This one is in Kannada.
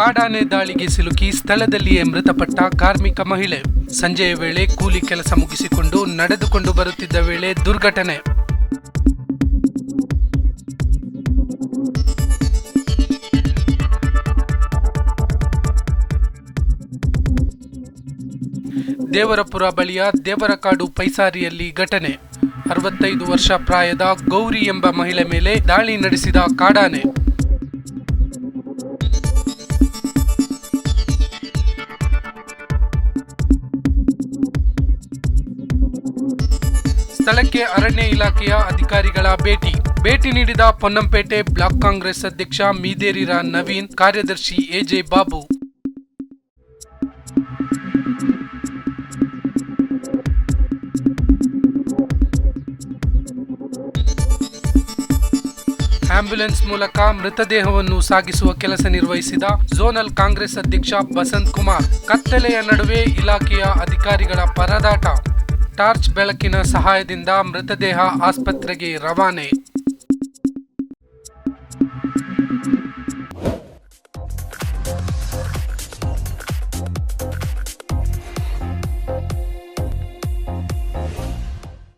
ಕಾಡಾನೆ ದಾಳಿಗೆ ಸಿಲುಕಿ ಸ್ಥಳದಲ್ಲಿಯೇ ಮೃತಪಟ್ಟ ಕಾರ್ಮಿಕ ಮಹಿಳೆ. ಸಂಜೆಯ ವೇಳೆ ಕೂಲಿ ಕೆಲಸ ಮುಗಿಸಿಕೊಂಡು ನಡೆದುಕೊಂಡು ಬರುತ್ತಿದ್ದ ವೇಳೆ ದುರ್ಘಟನೆ. ದೇವರಪುರ ಬಳಿಯ ದೇವರಕಾಡು ಪೈಸಾರಿಯಲ್ಲಿ ಘಟನೆ. ಅರವತ್ತೈದು ವರ್ಷ ಪ್ರಾಯದ ಗೌರಿ ಎಂಬ ಮಹಿಳೆ ಮೇಲೆ ದಾಳಿ ನಡೆಸಿದ ಕಾಡಾನೆ. ಸ್ಥಳಕ್ಕೆ ಅರಣ್ಯ ಇಲಾಖೆಯ ಅಧಿಕಾರಿಗಳ ಭೇಟಿ. ಭೇಟಿ ನೀಡಿದ ಪೊನ್ನಂಪೇಟೆ ಬ್ಲಾಕ್ ಕಾಂಗ್ರೆಸ್ ಅಧ್ಯಕ್ಷ ಮೀದೇರಿರ ನವೀನ್, ಕಾರ್ಯದರ್ಶಿ ಎಜೆ ಬಾಬು. ಆಂಬ್ಯುಲೆನ್ಸ್ ಮೂಲಕ ಮೃತದೇಹವನ್ನು ಸಾಗಿಸುವ ಕೆಲಸ ನಿರ್ವಹಿಸಿದ ಝೋನಲ್ ಕಾಂಗ್ರೆಸ್ ಅಧ್ಯಕ್ಷ ಬಸಂತ್ ಕುಮಾರ್, ಕತ್ತಲೆಯ ನಡುವೆ ಇಲಾಖೆಯ ಅಧಿಕಾರಿಗಳ ಪರದಾಟ. ಟಾರ್ಚ್ ಬೆಳಕಿನ ಸಹಾಯದಿಂದ ಮೃತದೇಹ ಆಸ್ಪತ್ರೆಗೆ ರವಾನೆ.